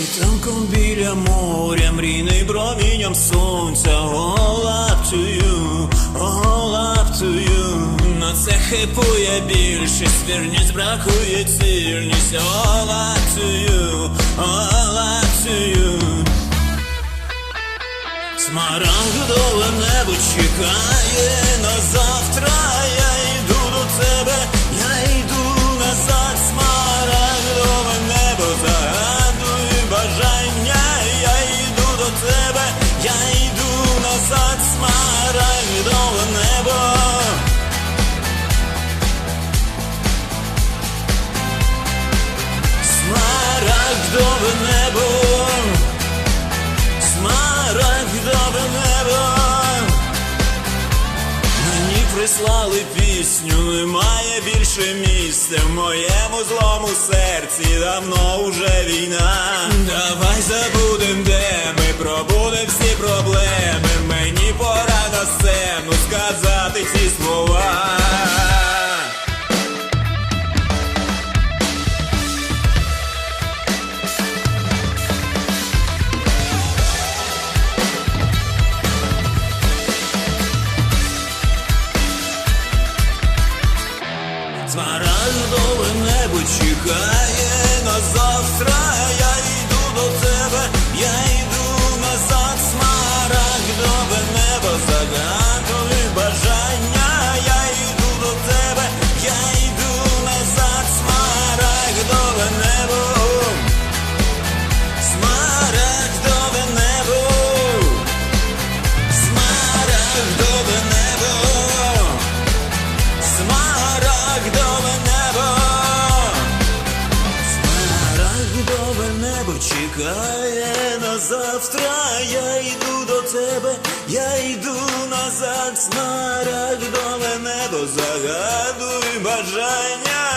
Ранком біля моря, мрійний промінням сонця, голаптую, голаптую. На це хипує більшість, вірність бракує цільність, голаптую, голаптую. Смарагдове небо чекає назад, смарагдове небо. Смарагдове небо. Смарагдове небо Мені прислали пісню, немає більше місця в моєму злому серці давно уже війна. Давай забудем, де Смарагдове небо чекає на завтра, я йду до тебе, я чекає на завтра. Я йду до тебе, я йду назад, смарагдове небо, загадуй бажання.